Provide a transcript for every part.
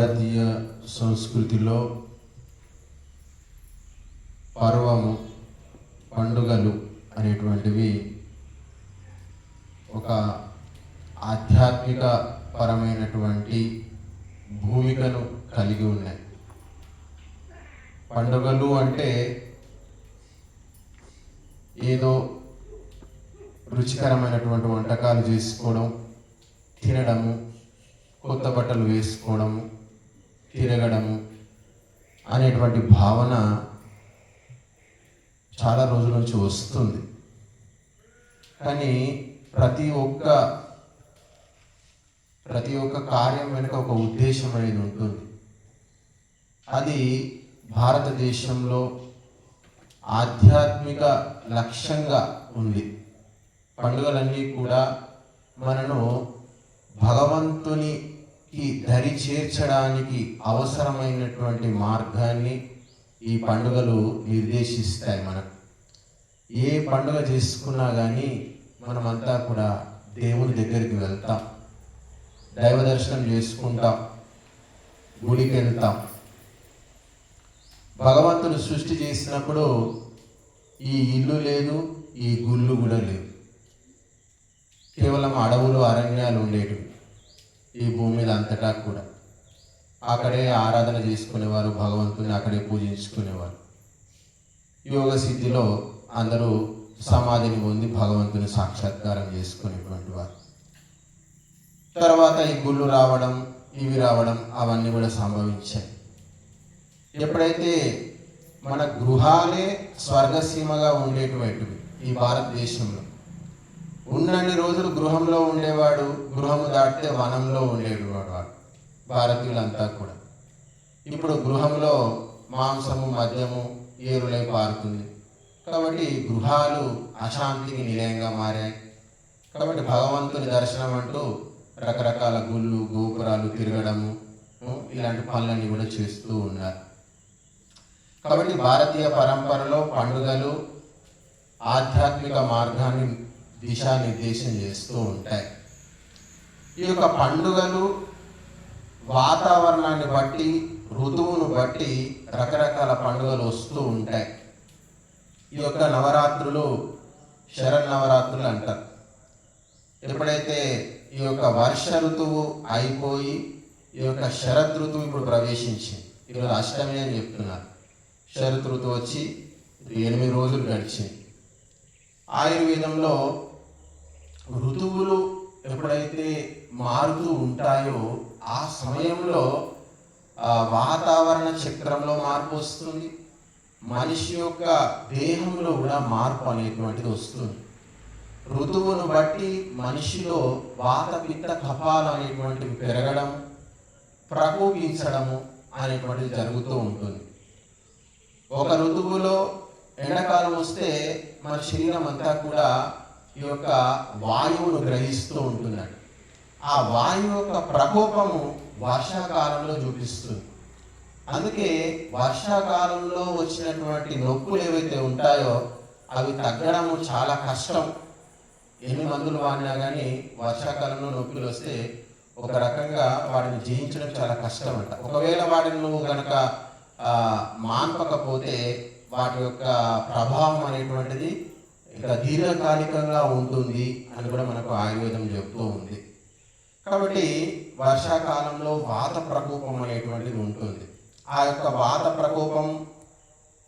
భారతీయ సంస్కృతిలో పర్వము పండుగలు అనేటువంటివి ఒక ఆధ్యాత్మిక పరమైనటువంటి భూమికను కలిగి ఉన్నాయి. పండుగలు అంటే ఏదో రుచికరమైనటువంటి వంటకాలు చేసుకోవడం తినడము కొత్త బట్టలు వేసుకోవడము తిరగడము అనేటువంటి భావన చాలా రోజుల నుంచి వస్తుంది. కానీ ప్రతి ఒక్క ప్రతి ఒక్క కార్యం వెనుక ఒక ఉద్దేశం అనేది ఉంటుంది. అది భారతదేశంలో ఆధ్యాత్మిక లక్ష్యంగా ఉంది. పండుగలన్నీ కూడా మనను భగవంతునికి దరి చేర్చడానికి అవసరమైనటువంటి మార్గాన్ని ఈ పండుగలు నిర్దేశిస్తాయి మనకు. ఏ పండుగ చేసుకున్నా కానీ మనమంతా కూడా దేవుని దగ్గరికి వెళ్తాం. దైవ దర్శనం చేసుకుంటాం. గుడికి వెళ్తాం. భగవంతుడు సృష్టి చేసినప్పుడు ఈ ఇల్లు లేదు ఈ గుళ్ళు కూడా లేవు. కేవలం అడవులు అరణ్యాలు ఉండేటివి. ఈ భూమి మీద అంతటా కూడా. అక్కడే ఆరాధన చేసుకునేవారు భగవంతుని అక్కడే పూజించుకునేవారు. యోగ సిద్ధిలో అందరూ సమాధిని పొంది భగవంతుని సాక్షాత్కారం చేసుకునేటువంటి వారు. తర్వాత ఈ గుళ్ళు రావడం ఇవి రావడం అవన్నీ కూడా సంభవించాయి. ఎప్పుడైతే మన గృహాలే స్వర్గసీమగా ఉండేటువంటివి ఈ భారతదేశంలో ఉన్నన్ని రోజులు గృహంలో ఉండేవాడు గృహము దాటితే వనంలో ఉండేవాడు వాడు భారతీయులంతా కూడా. ఇప్పుడు గృహంలో మాంసము మద్యము ఏరులై పారుతుంది. కాబట్టి గృహాలు అశాంతికి నిలయంగా మారాయి. కాబట్టి భగవంతుని దర్శనం అంటూ రకరకాల గుళ్ళు గోపురాలు తిరగడము ఇలాంటి పనులన్నీ కూడా చేస్తూ ఉన్నారు. కాబట్టి భారతీయ పరంపరలో పండుగలు ఆధ్యాత్మిక మార్గాన్ని దిశానిర్దేశం చేస్తూ ఉంటాయి. ఈ యొక్క పండుగలు వాతావరణాన్ని బట్టి ఋతువును బట్టి రకరకాల పండుగలు వస్తూ ఉంటాయి. ఈ యొక్క నవరాత్రులు శరన్నవరాత్రులు అంటారు. ఎప్పుడైతే ఈ యొక్క వర్ష ఋతువు అయిపోయి ఈ యొక్క శరత్ ఋతువు ఇప్పుడు ప్రవేశించింది. ఈరోజు అష్టమి అని చెప్తున్నారు. శరత్ ఋతువు వచ్చి ఎనిమిది రోజులు గడిచింది. ఆయుర్వేదంలో ఋతువులు ఎప్పుడైతే మారుతూ ఉంటాయో ఆ సమయంలో ఆ వాతావరణ చక్రంలో మార్పు వస్తుంది. మనిషి యొక్క దేహంలో కూడా మార్పు అనేటువంటిది వస్తుంది. ఋతువును బట్టి మనిషిలో వాత పిత్త కఫాలు అనేటువంటివి పెరగడం ప్రకోపించడము అనేటువంటిది జరుగుతూ ఉంటుంది. ఒక ఋతువులో ఎండాకాలం వస్తే మన శరీరం అంతా కూడా ఈ యొక్క వాయువును గ్రహిస్తూ ఉంటున్నాడు ఆ వాయువు యొక్క ప్రకోపము వర్షాకాలంలో చూపిస్తుంది. అందుకే వర్షాకాలంలో వచ్చినటువంటి నొప్పులు ఏవైతే ఉంటాయో అవి తగ్గడము చాలా కష్టం. ఎన్ని మందులు వాడినా కానీ వర్షాకాలంలో నొప్పులు వస్తే ఒక రకంగా వాటిని జయించడం చాలా కష్టం అంట ఒకవేళ వాటిని నువ్వు కనుక మాన్పకపోతే వాటి యొక్క ప్రభావం అనేటువంటిది ఇంకా దీర్ఘకాలికంగా ఉంటుంది అని కూడా మనకు ఆయుర్వేదం చెప్తూ ఉంది. కాబట్టి వర్షాకాలంలో వాత ప్రకోపం అనేటువంటిది ఉంటుంది. ఆ యొక్క వాత ప్రకోపం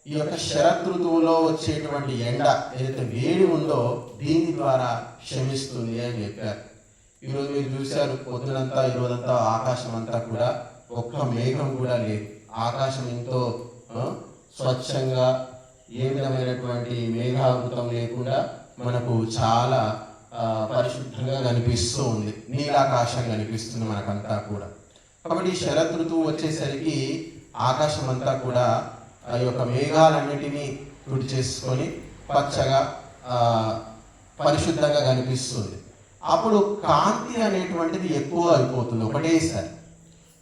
ఈ యొక్క శరదృతువులో వచ్చేటువంటి ఎండ ఏదైతే వేడి ఉందో దీని ద్వారా క్షమిస్తుంది అని చెప్పారు. ఈరోజు మీరు చూశారు పొద్దునంతా ఈరోజంతా ఆకాశం అంతా కూడా ఒక్క మేఘం కూడా లేదు. ఆకాశం ఎంతో స్వచ్ఛంగా ఏ విధమైనటువంటి మేఘావృతం లేకుండా మనకు చాలా పరిశుద్ధంగా కనిపిస్తూ ఉంది. నీలాకాశం కనిపిస్తుంది మనకంతా కూడా. కాబట్టి శరదృతువు ఋతువు వచ్చేసరికి ఆకాశం అంతా కూడా ఆ యొక్క మేఘాలన్నిటినీ గుడి చేసుకొని పచ్చగా పరిశుద్ధంగా కనిపిస్తుంది. అప్పుడు కాంతి అనేటువంటిది ఎక్కువ అయిపోతుంది ఒకటేసారి.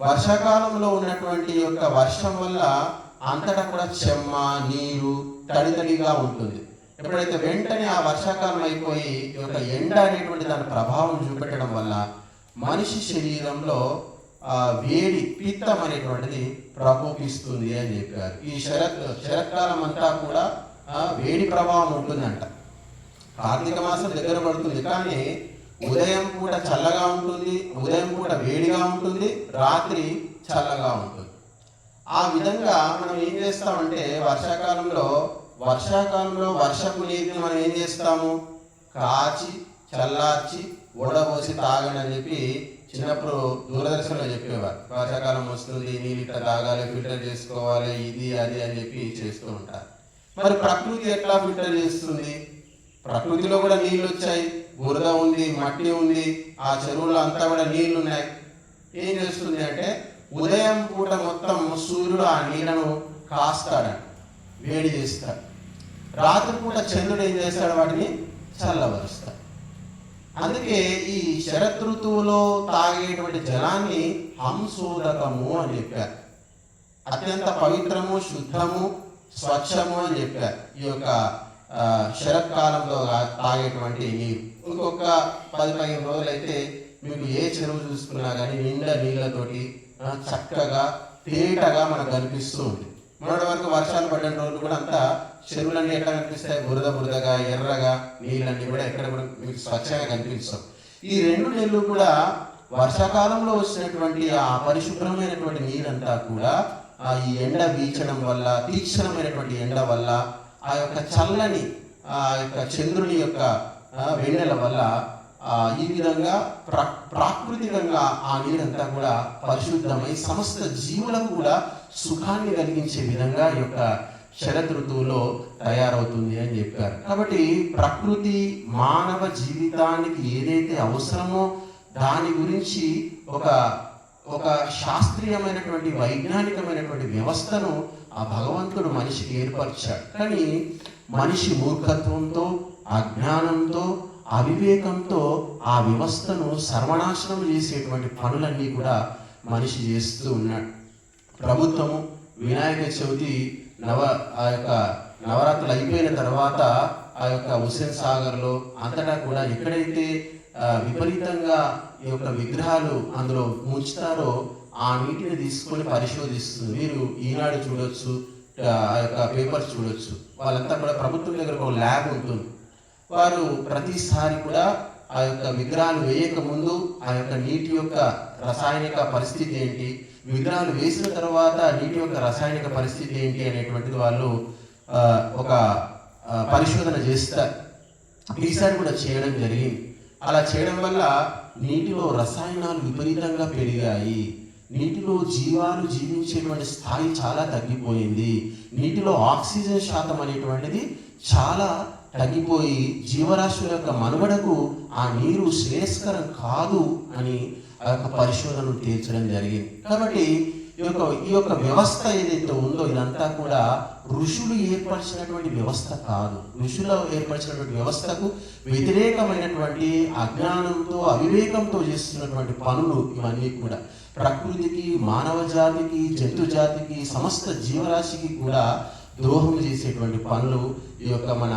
వర్షాకాలంలో ఉన్నటువంటి యొక్క వర్షం వల్ల అంతటా కూడా చెమ్మ నీరు తడి తడిగా ఉంటుంది. ఎప్పుడైతే వెంటనే ఆ వర్షాకాలం అయిపోయి ఈ యొక్క ఎండ అనేటువంటి దాని ప్రభావం చూపెట్టడం వల్ల మనిషి శరీరంలో వేడి పిత్తం అనేటువంటిది ప్రకోపిస్తుంది అని చెప్పారు. ఈ శరత్ శరత్కాలం అంతా కూడా ఆ, వేడి ప్రభావం ఉంటుందంట. కార్తీక మాసం దగ్గర పడుతుంది కానీ ఉదయం పూట చల్లగా ఉంటుంది ఉదయం పూట వేడిగా ఉంటుంది రాత్రి చల్లగా ఉంటుంది. ఆ విధంగా మనం ఏం చేస్తామంటే వర్షాకాలంలో వర్షాకాలంలో వర్షపు నీటిని మనం ఏం చేస్తాము? కాచి చల్లార్చి ఓడబోసి తాగండి అని చెప్పి చిన్నప్పుడు దూరదర్శన్లో చెప్పేవారు. వర్షాకాలం వస్తుంది నీళ్ళు ఇట్లా తాగాలి ఫిల్టర్ చేసుకోవాలి ఇది అది అని చెప్పి చేస్తూ ఉంటారు. మరి ప్రకృతి ఎట్లా ఫిల్టర్ చేస్తుంది? ప్రకృతిలో కూడా నీళ్ళు వచ్చాయి. బురద ఉంది మట్టి ఉంది ఆ చెరువులో అంతా కూడా నీళ్ళు ఉన్నాయి ఏం చేస్తుంది అంటే ఉదయం పూట మొత్తం సూర్యుడు ఆ నీళ్ళను కాస్తాడంట వేడి చేస్తాడు. రాత్రి పూట చంద్రుడు ఏం చేస్తాడు వాటిని చల్లబరుస్తాడు. అందుకే ఈ శరదృతువులో తాగేటువంటి జలాన్ని హంసూదకము అని చెప్పారు. అత్యంత పవిత్రము శుద్ధము స్వచ్ఛము అని చెప్పారు. ఈ యొక్క శరత్కాలంలో తాగేటువంటి నీరు. ఇంకొక పది పదిహేను రోజులైతే మీకు ఏ చెరువు చూసుకున్నా కానీ నిండా నీళ్ళతోటి చక్కగా తేటగా మనకు కనిపిస్తూ ఉంది మొన్నటి వరకు వర్షాలు పడిన రోజులు కూడా అంతా చెరువులన్నీ ఎట్లా కనిపిస్తాయి? బురద బురదగా ఎర్రగా నీళ్ళన్నీ కూడా ఎక్కడ కూడా మీకు స్వచ్ఛంగా కనిపిస్తాం ఈ రెండు నెలలు కూడా వర్షాకాలంలో వచ్చినటువంటి ఆ పరిశుభ్రమైనటువంటి నీరంతా కూడా ఆ ఈ ఎండ వీచడం వల్ల తీక్షణమైనటువంటి ఎండ వల్ల ఆ యొక్క చల్లని ఆ యొక్క చంద్రుని యొక్క వెన్నెల వల్ల ఆ, ఈ విధంగా ప్రా ప్రాకృతికంగా ఆ నీరంతా కూడా పరిశుద్ధమై సమస్త జీవులకు కూడా సుఖాన్ని కలిగించే విధంగా ఈ యొక్క శరత్ ఋతువులో తయారవుతుంది అని చెప్పారు. కాబట్టి ప్రకృతి మానవ జీవితానికి ఏదైతే అవసరమో దాని గురించి ఒక ఒక శాస్త్రీయమైనటువంటి వైజ్ఞానికమైనటువంటి వ్యవస్థను ఆ భగవంతుడు మనిషికి ఏర్పరిచాడు. కానీ మనిషి మూర్ఖత్వంతో అజ్ఞానంతో అవివేకంతో ఆ వ్యవస్థను సర్వనాశనం చేసేటువంటి పనులన్నీ కూడా మనిషి చేస్తూ ఉన్నాడు. ప్రభుత్వము వినాయక చవితి నవ ఆ యొక్క నవరాత్రులు అయిపోయిన తర్వాత ఆ యొక్క హుస్సేన్ సాగర్లో అంతటా కూడా ఎక్కడైతే విపరీతంగా ఈ యొక్క విగ్రహాలు అందులో ముంచుతారో ఆ నీటిని తీసుకొని పరిశోధిస్తుంది. మీరు ఈనాడు చూడొచ్చు ఆ యొక్క పేపర్స్ చూడొచ్చు. వాళ్ళంతా కూడా ప్రభుత్వం దగ్గర ఒక ల్యాబ్ ఉంటుంది. వారు ప్రతిసారి కూడా ఆ యొక్క విగ్రహాలు వేయక ముందు ఆ యొక్క నీటి యొక్క రసాయనిక పరిస్థితి ఏంటి విగ్రహాలు వేసిన తర్వాత నీటి యొక్క రసాయనిక పరిస్థితి ఏంటి అనేటువంటిది వాళ్ళు ఒక పరిశోధన చేస్తారు ఈసారి కూడా చేయడం జరిగింది. అలా చేయడం వల్ల నీటిలో రసాయనాలు విపరీతంగా పెరిగాయి. నీటిలో జీవాలు జీవించేటువంటి స్థాయి చాలా తగ్గిపోయింది. నీటిలో ఆక్సిజన్ శాతం అనేటువంటిది చాలా తగ్గిపోయి జీవరాశుల యొక్క మనుగడకు ఆ నీరు శ్రేయస్కరం కాదు అని ఆ యొక్క పరిశోధనలు తీర్చడం జరిగింది. కాబట్టి ఈ యొక్క ఈ యొక్క వ్యవస్థ ఏదైతే ఉందో ఇదంతా కూడా ఋషులు ఏర్పరిచినటువంటి వ్యవస్థ కాదు. ఋషులు ఏర్పరిచినటువంటి వ్యవస్థకు వ్యతిరేకమైనటువంటి అజ్ఞానంతో అవివేకంతో చేస్తున్నటువంటి పనులు ఇవన్నీ కూడా. ప్రకృతికి మానవ జాతికి జంతు జాతికి సమస్త జీవరాశికి కూడా ద్రోహం చేసేటువంటి పనులు ఈ యొక్క మన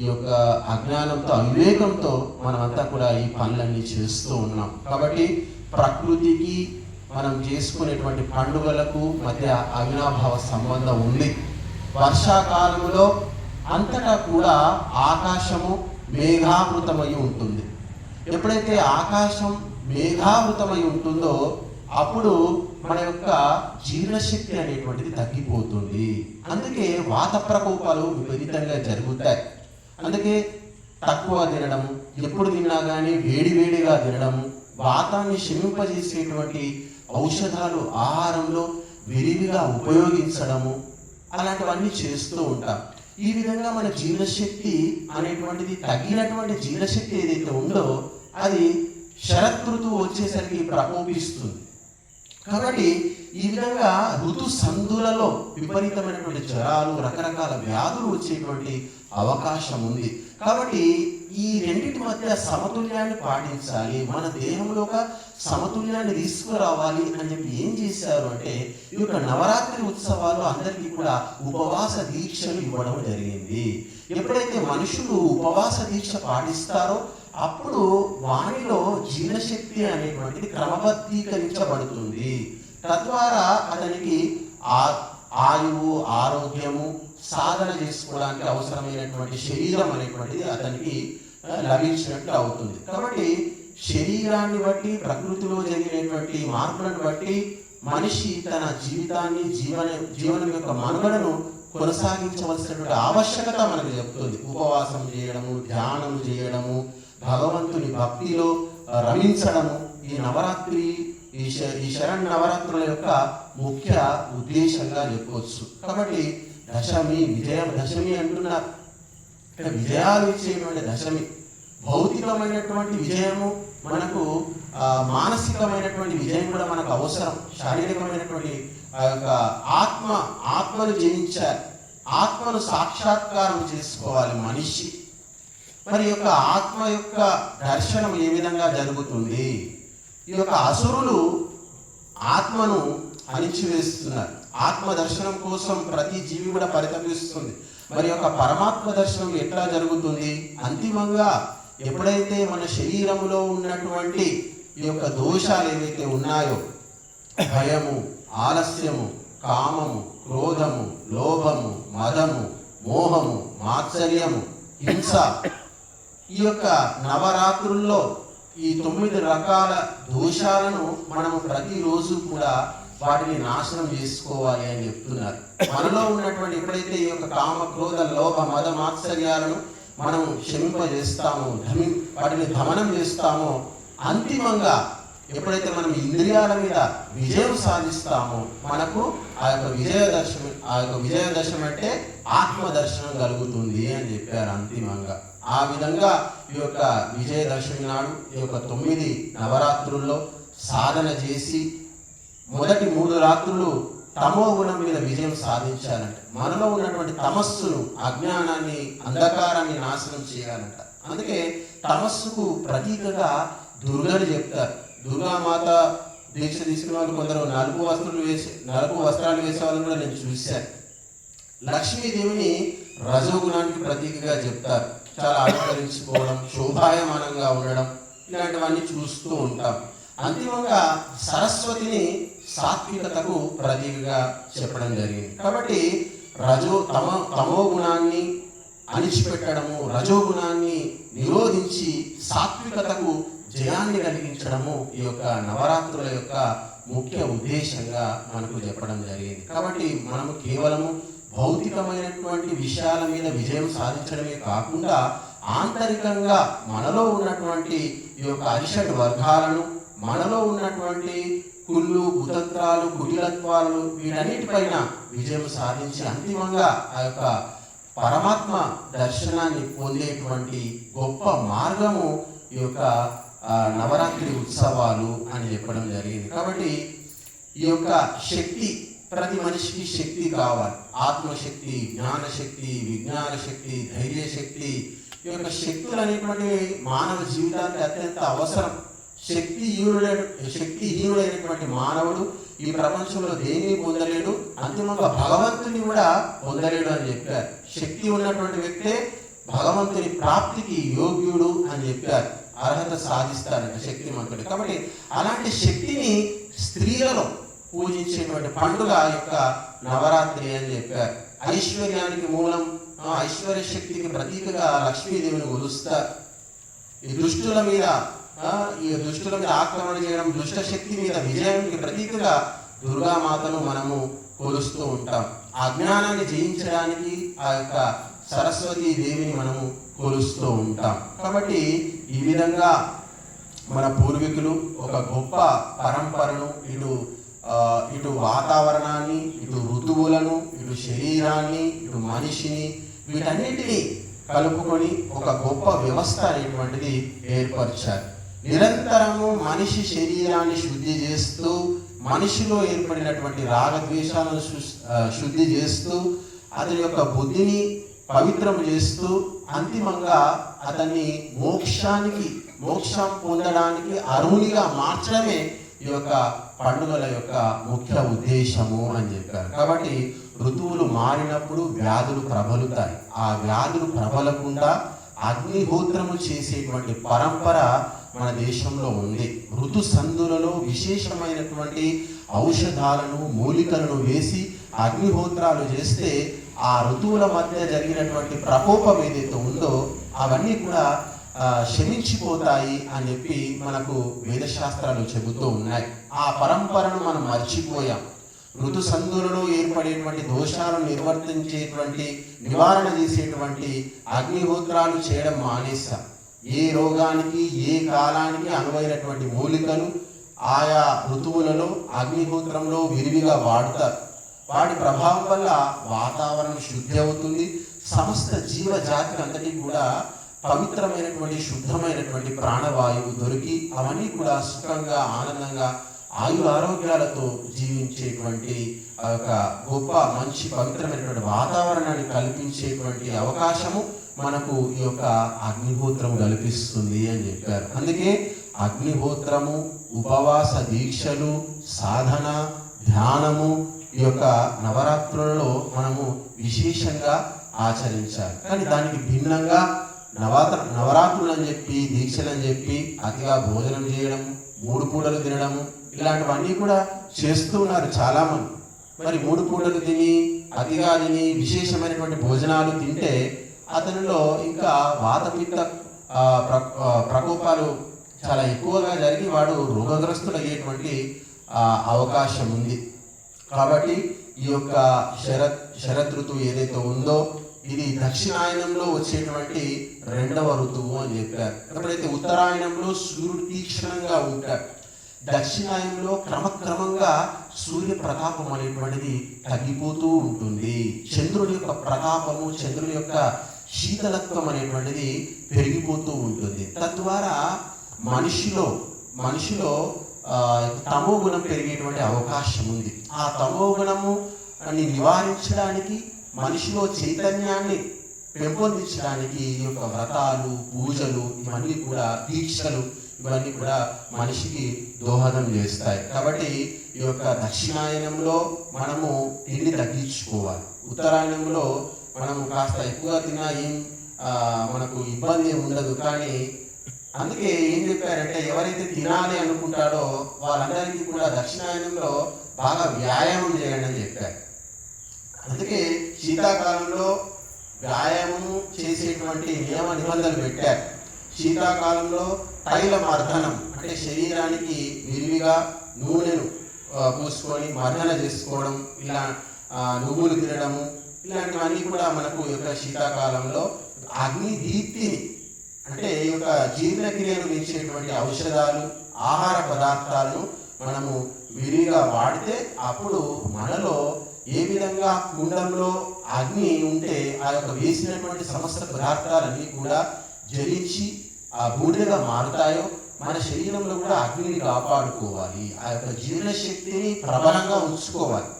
ఈ యొక్క అజ్ఞానంతో అవివేకంతో మనమంతా కూడా ఈ పనులన్నీ చేస్తూ ఉన్నాం. కాబట్టి ప్రకృతికి మనం చేసుకునేటువంటి పండుగలకు మధ్య అవినాభావ సంబంధం ఉంది. వర్షాకాలంలో అంతటా కూడా ఆకాశము మేఘావృతమై ఉంటుంది. ఎప్పుడైతే ఆకాశం మేఘావృతమై ఉంటుందో అప్పుడు మన యొక్క జీర్ణశక్తి అనేటువంటిది తగ్గిపోతుంది. అందుకే వాత ప్రకోపాలు విపరీతంగా జరుగుతాయి. అందుకే తక్కువ తినడం ఎప్పుడు తిన్నా కానీ వేడి వేడిగా తినడం వాతాన్ని శమింపజేసేటువంటి ఔషధాలు ఆహారంలో విరివిగా ఉపయోగించడము అలాంటివన్నీ చేస్తూ ఉంటాం. ఈ విధంగా మన జీర్ణశక్తి అనేటువంటిది తగ్గినటువంటి జీర్ణశక్తి ఏదైతే ఉందో అది శరతృతువు వచ్చేసరికి ప్రకోపిస్తుంది. కాబట్టి ఈ విధంగా ఋతు సందులలో విపరీతమైనటువంటి జ్వరాలు రకరకాల వ్యాధులు వచ్చేటువంటి అవకాశం ఉంది కాబట్టి ఈ రెండింటి మధ్య సమతుల్యాన్ని పాటించాలి. మన దేహంలో ఒక సమతుల్యాన్ని తీసుకురావాలి అని చెప్పి ఏం చేశారు అంటే ఈ యొక్క నవరాత్రి ఉత్సవాలు అందరికీ కూడా ఉపవాస దీక్షలు ఇవ్వడం జరిగింది. ఎప్పుడైతే మనుషులు ఉపవాస దీక్ష పాటిస్తారో అప్పుడు వానిలో జీర్ణశక్తి అనేటువంటిది క్రమబద్ధీకరించబడుతుంది. తద్వారా అతనికి ఆ ఆయువు ఆరోగ్యము సాధన చేసుకోవడానికి అవసరమైనటువంటి శరీరం అనేటువంటిది అతనికి లభించినట్లు అవుతుంది. కాబట్టి శరీరాన్ని బట్టి ప్రకృతిలో జరిగినటువంటి మార్పులను బట్టి మనిషి తన జీవితాన్ని జీవన జీవనం యొక్క మనుగడను కొనసాగించవలసినటువంటి ఆవశ్యకత మనకు చెప్తుంది. ఉపవాసం చేయడము ధ్యానం చేయడము భగవంతుని భక్తిలో రమించడము ఈ నవరాత్రి ఈ ఈ శరణ్ నవరాత్రుల యొక్క ముఖ్య ఉద్దేశంగా చెప్పవచ్చు కాబట్టి దశమి విజయ దశమి అంటున్నారు. ఇక్కడ విజయాలు ఇచ్చేటువంటి దశమి. భౌతికమైనటువంటి విజయము మనకు మానసికమైనటువంటి విజయం కూడా మనకు అవసరం. శారీరకమైనటువంటి ఆ యొక్క ఆత్మ ఆత్మను జయించాలి. ఆత్మను సాక్షాత్కారం చేసుకోవాలి మనిషి. మరి యొక్క ఆత్మ యొక్క దర్శనం ఏ విధంగా జరుగుతుంది? ఈ యొక్క అసురులు ఆత్మను అణిచివేస్తున్నారు. ఆత్మ దర్శనం కోసం ప్రతి జీవి కూడా పరితపిస్తుంది. మరి యొక్క పరమాత్మ దర్శనం ఎట్లా జరుగుతుంది? అంతిమంగా ఎప్పుడైతే మన శరీరంలో ఉన్నటువంటి ఈ యొక్క దోషాలు ఏవైతే ఉన్నాయో భయము ఆలస్యము కామము క్రోధము లోభము మదము మోహము మాత్సర్యము హింస ఈ యొక్క నవరాత్రుల్లో ఈ తొమ్మిది రకాల దోషాలను మనము ప్రతిరోజు కూడా వాటిని నాశనం చేసుకోవాలి అని చెప్తున్నారు. మనలో ఉన్నటువంటి ఎప్పుడైతే ఈ యొక్క కామ క్రోధ లోభ మద మాత్సర్యాలను మనం క్షమింపజేస్తామో ధమి వాటిని దమనం చేస్తామో అంతిమంగా ఎప్పుడైతే మనం ఇంద్రియాల మీద విజయం సాధిస్తామో మనకు ఆ యొక్క విజయదర్శనం ఆ యొక్క విజయదర్శనం అంటే ఆత్మదర్శనం కలుగుతుంది అని చెప్పారు అంతిమంగా. ఆ విధంగా ఈ యొక్క విజయదశమి నాడు ఈ యొక్క తొమ్మిది నవరాత్రుల్లో సాధన చేసి మొదటి మూడు రాత్రులు తమో గుణం మీద విజయం సాధించాలంట. మనలో ఉన్నటువంటి తమస్సును అజ్ఞానాన్ని అంధకారాన్ని నాశనం చేయాలంట. అందుకే తమస్సుకు ప్రతీకగా దుర్గని చెప్తారు. దుర్గామాత దీక్ష తీసుకున్న వాళ్ళు కొందరు నలుపు వస్త్రాలు వేసి నలుపు వస్త్రాలు వేసే వాళ్ళని కూడా నేను చూశాను. లక్ష్మీదేవిని రజోగుణానికి ప్రతీకగా చెప్తారు. చాలా అలంకరించుకోవడం శోభాయమానంగా ఉండడం ఇలాంటివన్నీ చూస్తూ ఉంటాం. అంతిమంగా సరస్వతిని సాత్వికతకు ప్రతీకగా చెప్పడం జరిగింది. కాబట్టి రజో తమ తమో గుణాన్ని అణిచిపెట్టడము రజోగుణాన్ని నిరోధించి సాత్వికతకు జయాన్ని కలిగించడము ఈ యొక్క నవరాత్రుల యొక్క ముఖ్య ఉద్దేశంగా మనకు చెప్పడం జరిగింది. కాబట్టి మనము కేవలము భౌతికమైనటువంటి విషయాల మీద విజయం సాధించడమే కాకుండా ఆంతరికంగా మనలో ఉన్నటువంటి ఈ యొక్క అరిషడ్ వర్గాలను మనలో ఉన్నటువంటి కుళ్ళు కుతంత్రాలు కుటిలత్వాలు వీటన్నిటిపైన విజయం సాధించి అంతిమంగా ఆ యొక్క పరమాత్మ దర్శనాన్ని పొందేటువంటి గొప్ప మార్గము ఈ యొక్క నవరాత్రి ఉత్సవాలు అని చెప్పడం జరిగింది. కాబట్టి ఈ యొక్క శక్తి ప్రతి మనిషికి శక్తి కావాలి. ఆత్మశక్తి జ్ఞానశక్తి విజ్ఞాన శక్తి ధైర్య శక్తి ఈ యొక్క శక్తులు అనేటువంటి మానవ జీవితానికి అత్యంత అవసరం. శక్తిహీనుడైన శక్తిహీనుడైనటువంటి మానవుడు ఈ ప్రపంచంలో దేనిని పొందలేడు? అంతిమంగా భగవంతుని కూడా పొందలేడు అని చెప్పారు. శక్తి ఉన్నటువంటి వ్యక్తే భగవంతుని ప్రాప్తికి యోగ్యుడు అని చెప్పారు. అర్హత సాధిస్తారంట శక్తిమంతుడు. కాబట్టి అలాంటి శక్తిని స్త్రీలలో పూజించేటువంటి పండుగ యొక్క నవరాత్రి అని చెప్పారు. ఐశ్వర్యానికి మూలం ఐశ్వర్య శక్తికి ప్రతీకగా లక్ష్మీదేవిని కొలుస్తారు. ఈ దుష్టుల మీద ఈ దుష్టుల మీద ఆక్రమణ చేయడం దుష్ట శక్తి మీద విజయానికి ప్రతీకగా దుర్గామాతను మనము కొలుస్తూ ఉంటాం. ఆ అజ్ఞానాన్ని జయించడానికి ఆ యొక్క సరస్వతి దేవిని మనము కొలుస్తూ ఉంటాం. కాబట్టి ఈ విధంగా మన పూర్వీకులు ఒక గొప్ప పరంపరను ఇటు ఇటు వాతావరణాన్ని ఇటు ఋతువులను ఇటు శరీరాన్ని ఇటు మనిషిని వీటన్నిటిని కలుపుకొని ఒక గొప్ప వ్యవస్థ అనేటువంటిది ఏర్పరిచారు. నిరంతరము మనిషి శరీరాన్ని శుద్ధి చేస్తూ మనిషిలో ఏర్పడినటువంటి రాగద్వేషాలను శుద్ధి చేస్తూ అతని యొక్క బుద్ధిని పవిత్రం చేస్తూ అంతిమంగా అతన్ని మోక్షానికి మోక్షం పొందడానికి అర్హునిగా మార్చడమే ఈ యొక్క పండుగల యొక్క ముఖ్య ఉద్దేశము అని చెప్పారు. కాబట్టి ఋతువులు మారినప్పుడు వ్యాధులు ప్రబలుతాయి. ఆ వ్యాధులు ప్రబలకుండా అగ్నిహోత్రము చేసేటువంటి పరంపర మన దేశంలో ఉంది. ఋతు సందులలో విశేషమైనటువంటి ఔషధాలను మూలికలను వేసి అగ్నిహోత్రాలు చేస్తే ఆ ఋతువుల మధ్య జరిగినటువంటి ప్రకోపం ఏదైతే ఉందో అవన్నీ కూడా ఆ, శమించిపోతాయి అని చెప్పి మనకు వేదశాస్త్రాలు చెబుతూ ఉన్నాయి. ఆ పరంపరను మనం మర్చిపోయాం. ఋతు సంధులలో ఏర్పడేటువంటి దోషాలను నిర్వర్తించేటువంటి నివారణ చేసేటువంటి అగ్నిహోత్రాలు చేయడం మానేశాం. ఏ రోగానికి ఏ కాలానికి అనువైనటువంటి మూలికలు ఆయా ఋతువులలో అగ్నిహోత్రంలో విరివిగా వాడతారు వాటి ప్రభావం వల్ల వాతావరణం శుద్ధి అవుతుంది. సమస్త జీవజాతి అంతటి కూడా పవిత్రమైనటువంటి శుద్ధమైనటువంటి ప్రాణవాయువు దొరికి అవన్నీ కూడా సుఖంగా ఆనందంగా ఆయు ఆరోగ్యాలతో జీవించేటువంటి ఆ యొక్క గొప్ప మంచి పవిత్రమైనటువంటి వాతావరణాన్ని కల్పించేటువంటి అవకాశము మనకు ఈ యొక్క అగ్నిహోత్రము కల్పిస్తుంది అని చెప్పారు. అందుకే అగ్నిహోత్రము ఉపవాస దీక్షలు సాధన ధ్యానము ఈ యొక్క నవరాత్రులలో మనము విశేషంగా ఆచరించాలి. కానీ దానికి భిన్నంగా నవరాత్ర నవరాత్రులు అని చెప్పి దీక్షలు అని చెప్పి అతిగా భోజనం చేయడం మూడు పూటలు తినడము ఇలాంటివన్నీ కూడా చేస్తున్నారు చాలామంది. చాలా మంది మరి మూడు పూటలు తిని అతిగా తిని విశేషమైనటువంటి భోజనాలు తింటే అతనిలో ఇంకా వాతపిత్త ప్రకోపాలు చాలా ఎక్కువగా జరిగి వాడు రోగగ్రస్తుడు అయ్యేటువంటి అవకాశం ఉంది. కాబట్టి ఈ యొక్క శరత్ శరత్ ఋతువు ఏదైతే ఉందో ఇది దక్షిణాయనంలో వచ్చేటువంటి రెండవ ఋతువు అని చెప్పారు. ఎప్పుడైతే ఉత్తరాయణంలో సూర్యుడు తీక్షణంగా ఉంటాడు దక్షిణాయనంలో క్రమక్రమంగా సూర్య ప్రతాపం అనేటువంటిది తగ్గిపోతూ ఉంటుంది. చంద్రుడి యొక్క ప్రతాపము చంద్రుడి యొక్క శీతలత్వం అనేటువంటిది పెరిగిపోతూ ఉంటుంది. తద్వారా మనిషిలో మనిషిలో తమో గుణం పెరిగేటువంటి అవకాశం ఉంది. ఆ తమో గుణము అని నివారించడానికి మనిషిలో చైతన్యాన్ని పెంపొందించడానికి ఈ యొక్క వ్రతాలు పూజలు ఇవన్నీ కూడా దీక్షలు ఇవన్నీ కూడా మనిషికి దోహదం చేస్తాయి. కాబట్టి ఈ యొక్క దక్షిణాయనంలో మనము తిండి తగ్గించుకోవాలి. ఉత్తరాయణంలో మనము కాస్త ఎక్కువగా తిన్నా ఏం మనకు ఇబ్బంది ఉండదు. కానీ అందుకే ఏం చెప్పారంటే ఎవరైతే తినాలి అనుకుంటాడో వాళ్ళందరికీ కూడా దక్షిణాయనంలో బాగా వ్యాయామం చేయండి అని చెప్పారు. అందుకే శీతాకాలంలో వ్యాయామం చేసేటువంటి నియమ నిబంధనలు పెట్టారు. శీతాకాలంలో తైల మర్దనం అంటే శరీరానికి విరివిగా నూనెను పూసుకొని మర్దన చేసుకోవడం ఇలా నువ్వులు తినడము ఇలాంటివన్నీ కూడా మనకు యొక్క శీతాకాలంలో అగ్ని దీప్తిని అంటే ఈ యొక్క జీర్ణక్రియను పెంచేటువంటి ఔషధాలు ఆహార పదార్థాలను మనము విరిగా వాడితే అప్పుడు మనలో ఏ విధంగా కుండంలో అగ్ని ఉంటే ఆ యొక్క వేసినటువంటి సమస్త పదార్థాలన్నీ కూడా జరించి ఆ బూడిదగా మారుతాయో మన శరీరంలో కూడా అగ్నిని కాపాడుకోవాలి. ఆ యొక్క జీర్ణశక్తిని ప్రబలంగా ఉంచుకోవాలి.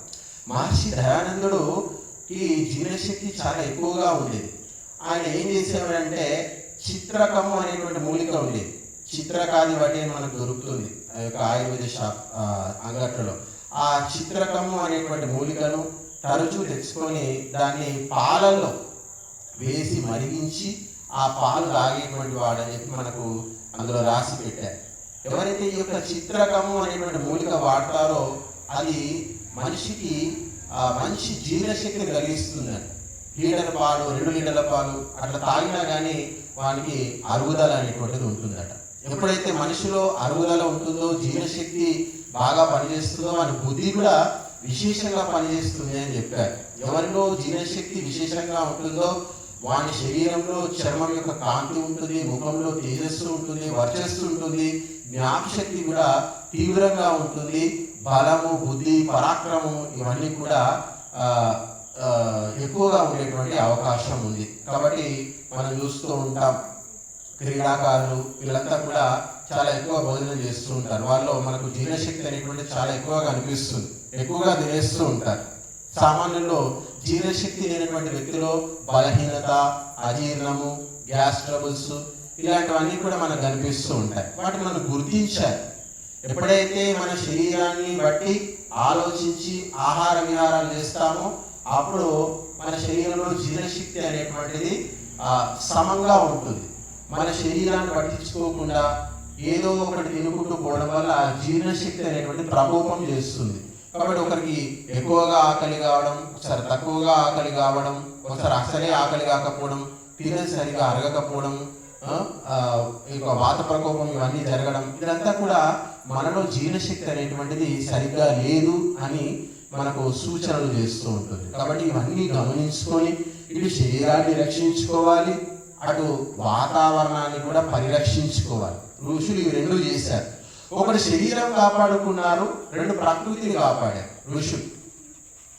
మహర్షి దయానందుడు ఈ జీర్ణశక్తి చాలా ఎక్కువగా ఉండేది. ఆయన ఏం చేసేవాడంటే చిత్రకము అనేటువంటి మూలిక ఉండేది. చిత్రకాది వాటి మనకు దొరుకుతుంది. ఆ యొక్క ఆయుర్వేద షాప్ అంగట్లో. ఆ చిత్రకము అనేటువంటి మూలికను తరచూ తెచ్చుకొని దాన్ని పాలల్లో వేసి మరిగించి ఆ పాలు తాగేటువంటి వాడని చెప్పి మనకు అందులో రాసి పెట్టారు. ఎవరైతే ఈ యొక్క చిత్రకము అనేటువంటి మూలిక వాడతారో అది మనిషికి ఆ మంచి జీర్ణశక్తిని కలిగిస్తుందని లీటర్ పాలు రెండు లీటర్ల పాలు అట్లా తాగినా కానీ వానికి అరుగుదల అనేటువంటిది ఉంటుందట. ఎప్పుడైతే మనిషిలో అరుగుదల ఉంటుందో జీర్ణశక్తి బాగా పనిచేస్తుందో వాని బుద్ధి కూడా విశేషంగా పనిచేస్తుంది అని చెప్పారు. ఎవరిలో జీర్ణశక్తి విశేషంగా ఉంటుందో వాని శరీరంలో చర్మం యొక్క కాంతి ఉంటుంది ముఖంలో తేజస్సు ఉంటుంది వర్చస్సు ఉంటుంది జ్ఞాపశక్తి కూడా తీవ్రంగా ఉంటుంది బలము బుద్ధి పరాక్రమం ఇవన్నీ కూడా ఎక్కువగా ఉండేటువంటి అవకాశం ఉంది. కాబట్టి మనం చూస్తూ ఉంటాం క్రీడాకారులు వీళ్ళంతా కూడా చాలా ఎక్కువ భోజనం చేస్తూ ఉంటారు. వాళ్ళు మనకు జీర్ణశక్తి అనేటువంటి చాలా ఎక్కువగా కనిపిస్తుంది ఎక్కువగా తినేస్తూ ఉంటారు. సామాన్యుల్లో జీర్ణశక్తి లేనటువంటి వ్యక్తిలో బలహీనత అజీర్ణము గ్యాస్ ట్రబుల్స్ ఇలాంటివన్నీ కూడా మనకు కనిపిస్తూ ఉంటాయి. వాటిని మనం గుర్తించాలి. ఎప్పుడైతే మన శరీరాన్ని బట్టి ఆలోచించి ఆహార విహారాలు చేస్తామో అప్పుడు మన శరీరంలో జీర్ణశక్తి అనేటువంటిది సమంగా ఉంటుంది. మన శరీరాన్ని పట్టించుకోకుండా ఏదో ఒకటి తినుకుంటూ పోవడం వల్ల జీర్ణశక్తి అనేటువంటి ప్రకోపం చేస్తుంది. కాబట్టి ఒకరికి ఎక్కువగా ఆకలి కావడం ఒకసారి తక్కువగా ఆకలి కావడం ఒకసారి అసలే ఆకలి కాకపోవడం తినే సరిగా అరగకపోవడం ఆ, యొక్క వాత ప్రకోపం ఇవన్నీ జరగడం ఇదంతా కూడా మనలో జీర్ణశక్తి అనేటువంటిది సరిగ్గా లేదు అని మనకు సూచనలు చేస్తూ ఉంటుంది. కాబట్టి ఇవన్నీ గమనించుకొని ఇటు శరీరాన్ని రక్షించుకోవాలి అటు వాతావరణాన్ని కూడా పరిరక్షించుకోవాలి. ఋషులు ఇవి రెండు చేశారు. ఒకటి శరీరం కాపాడుకున్నారు రెండు ప్రకృతిని కాపాడారు ఋషులు.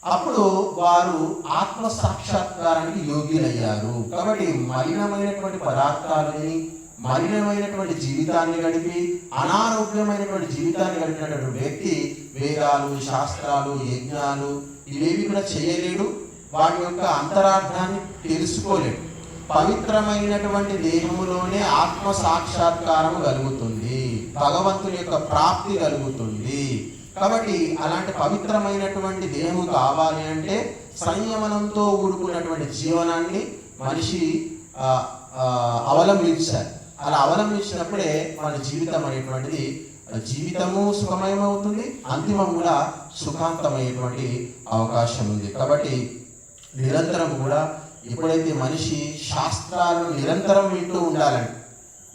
అప్పుడు వారు ఆత్మ సాక్షాత్కారానికి యోగ్యులయ్యారు. కాబట్టి మలినమైనటువంటి పదార్థాలని మలినమైనటువంటి జీవితాన్ని గడిపి అనారోగ్యమైనటువంటి జీవితాన్ని గడిపినటువంటి వ్యక్తి వేదాలు శాస్త్రాలు యజ్ఞాలు ఇవేవి కూడా చేయలేడు. వాటి యొక్క అంతరార్థాన్ని తెలుసుకోలేడు. పవిత్రమైనటువంటి దేహములోనే ఆత్మ సాక్షాత్కారం కలుగుతుంది. భగవంతుని యొక్క ప్రాప్తి కలుగుతుంది. కాబట్టి అలాంటి పవిత్రమైనటువంటి దేహము కావాలి అంటే సంయమనంతో కూడుకున్నటువంటి జీవనాన్ని మనిషి అవలంబించాలి. అలా అవలంబించినప్పుడే మన జీవితం అనేటువంటిది జీవితము సుఖమయమవుతుంది అంతిమం కూడా సుఖాంతమయ్యేటువంటి అవకాశం ఉంది. కాబట్టి నిరంతరం కూడా ఎప్పుడైతే మనిషి శాస్త్రాలను నిరంతరం వింటూ ఉండాలండి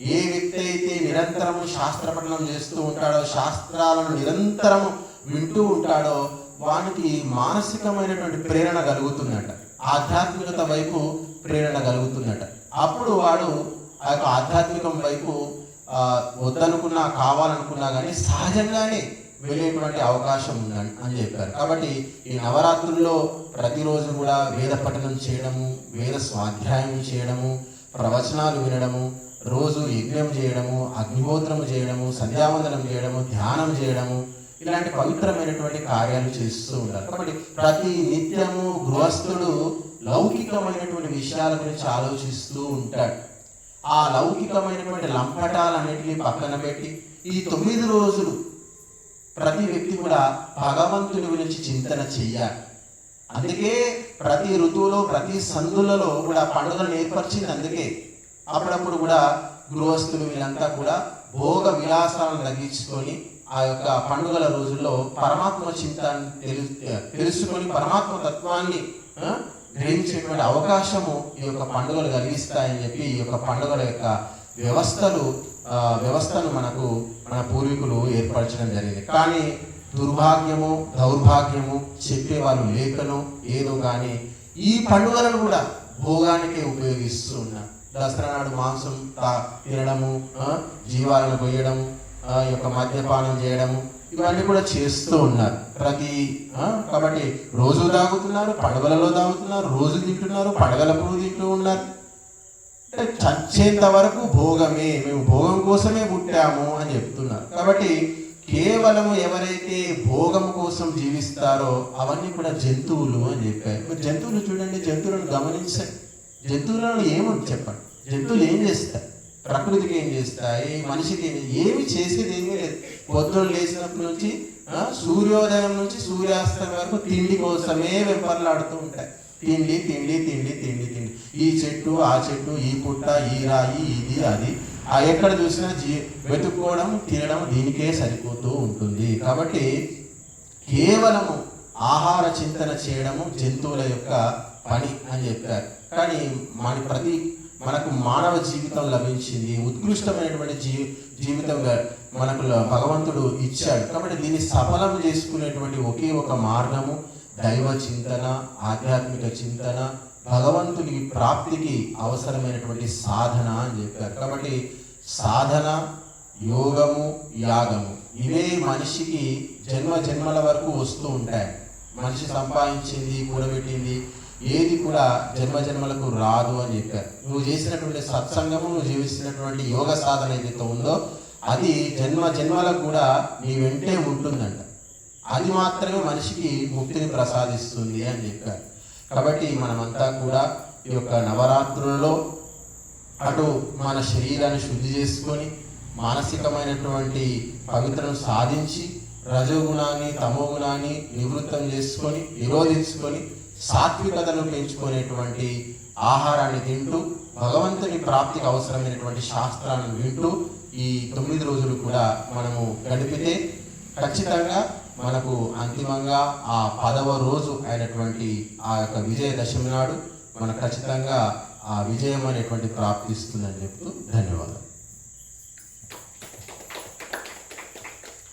ఏ వ్యక్తి అయితే నిరంతరము శాస్త్ర పఠనం చేస్తూ ఉంటాడో శాస్త్రాలను నిరంతరం వింటూ ఉంటాడో వానికి మానసికమైనటువంటి ప్రేరణ కలుగుతుందట. ఆధ్యాత్మికత వైపు ప్రేరణ కలుగుతుందట. అప్పుడు వాడు ఆ యొక్క ఆధ్యాత్మికం వైపు వద్దనుకున్నా కావాలనుకున్నా కానీ సహజంగానే వెళ్ళేటువంటి అవకాశం ఉందని అని చెప్పారు. కాబట్టి ఈ నవరాత్రుల్లో ప్రతిరోజు కూడా వేద పఠనం చేయడము వేద స్వాధ్యాయం చేయడము ప్రవచనాలు వినడము రోజు యజ్ఞం చేయడము అగ్నిహోత్రము చేయడము సంధ్యావందనం చేయడము ధ్యానం చేయడము ఇలాంటి పవిత్రమైనటువంటి కార్యాలు చేస్తూ ఉంటారు. కాబట్టి ప్రతి నిత్యము గృహస్థుడు లౌకికమైనటువంటి విషయాల గురించి ఆలోచిస్తూ ఉంటాడు. ఆ లౌకికమైనటువంటి లంపటాలన్నింటినీ పక్కన పెట్టి ఈ తొమ్మిది రోజులు ప్రతి వ్యక్తి కూడా భగవంతుని గురించి చింతన చెయ్యాలి అందుకే ప్రతి ఋతువులో ప్రతి సందులలో కూడా పండుగలు ఏర్పరిచింది అందుకే. అప్పుడప్పుడు కూడా గృహస్థులు వీళ్ళంతా కూడా భోగ విలాసాలను తగ్గించుకొని ఆ యొక్క పండుగల రోజుల్లో పరమాత్మ చింతాన్ని తెలు తెలుసుకొని పరమాత్మ తత్వాన్ని గ్రహించేటువంటి అవకాశము ఈ యొక్క పండుగలు కలిగిస్తాయని చెప్పి ఈ యొక్క పండుగల యొక్క వ్యవస్థలు వ్యవస్థను మనకు మన పూర్వీకులు ఏర్పరచడం జరిగింది. కానీ దుర్భాగ్యము దౌర్భాగ్యము చెప్పే వాళ్ళు లేఖను ఏదో కానీ ఈ పండుగలను కూడా భోగానికే ఉపయోగిస్తూ ఉన్నారు. దసరా నాడు మాంసం తినడము జీవాలను కొయ్యడం ఆ, యొక్క మద్యపానం చేయడము ఇవన్నీ కూడా చేస్తూ ఉన్నారు. ప్రతి కాబట్టి రోజు తాగుతున్నారు పడవలలో తాగుతున్నారు రోజు తింటున్నారు పండుగలప్పుడు తింటూ ఉన్నారు. అంటే చచ్చేంత వరకు భోగమే మేము భోగం కోసమే పుట్టాము అని చెప్తున్నారు. కాబట్టి కేవలం ఎవరైతే భోగం కోసం జీవిస్తారో అవన్నీ కూడా జంతువులు అని చెప్పారు. జంతువులు చూడండి జంతువులను గమనించండి. జంతువులను ఏమని చెప్పండి జంతువులు ఏం చేస్తాయి ప్రకృతికి ఏం చేస్తాయి? మనిషికి ఏం ఏమి చేసేది ఏమీ లేదు. పొద్దున లేచినప్పటి నుంచి సూర్యోదయం నుంచి సూర్యాస్తం వరకు తిండి కోసమే వెంపర్లాడుతూ ఉంటాయి. తిండి తిండి తిండి తిండి తిండి. ఈ చెట్టు ఆ చెట్టు ఈ పుట్ట ఈ రాయి ఇది అది. ఆ ఎక్కడ చూసినా జీ వెతుక్కోవడం తినడం దీనికే సరిపోతూ ఉంటుంది. కాబట్టి కేవలము ఆహార చింతన చేయడము జంతువుల యొక్క పని అని చెప్పారు. కానీ మన ప్రతి మనకు మానవ జీవితం లభించింది ఉత్కృష్టమైనటువంటి జీ జీవితంగా మనకు భగవంతుడు ఇచ్చాడు. కాబట్టి దీన్ని సఫలం చేసుకునేటువంటి ఒకే ఒక మార్గము దైవ చింతన ఆధ్యాత్మిక చింతన భగవంతుని ప్రాప్తికి అవసరమైనటువంటి సాధన అని చెప్పారు. కాబట్టి సాధన యోగము యాగము ఇవే మనిషికి జన్మ జన్మల వరకు వస్తూ ఉంటాయి. మనిషి సంపాదించింది కూడబెట్టింది ఏది కూడా జన్మ జన్మలకు రాదు అని చెప్పారు. నువ్వు చేసినటువంటి సత్సంగము నువ్వు జీవిస్తున్నటువంటి యోగ సాధన ఏదైతే ఉందో అది జన్మ జన్మలకు కూడా నీ వెంటే ఉంటుందంట. అది మాత్రమే మనిషికి ముక్తిని ప్రసాదిస్తుంది అని చెప్పారు. కాబట్టి మనమంతా కూడా ఈ యొక్క నవరాత్రులలో అటు మన శరీరాన్ని శుద్ధి చేసుకొని మానసికమైనటువంటి పవిత్రను సాధించి రజోగుణాన్ని తమోగుణాన్ని నివృత్తం చేసుకొని నిరోధించుకొని సాత్వికతను పెంచుకునేటువంటి ఆహారాన్ని తింటూ భగవంతుని ప్రాప్తికి అవసరమైనటువంటి శాస్త్రాలను వింటూ ఈ తొమ్మిది రోజులు కూడా మనము గడిపితే ఖచ్చితంగా మనకు అంతిమంగా ఆ పదవ రోజు అయినటువంటి ఆ యొక్క విజయదశమి నాడు మనకు ఖచ్చితంగా ఆ విజయం అనేటువంటి ప్రాప్తిస్తుందని చెప్తూ ధన్యవాదాలు.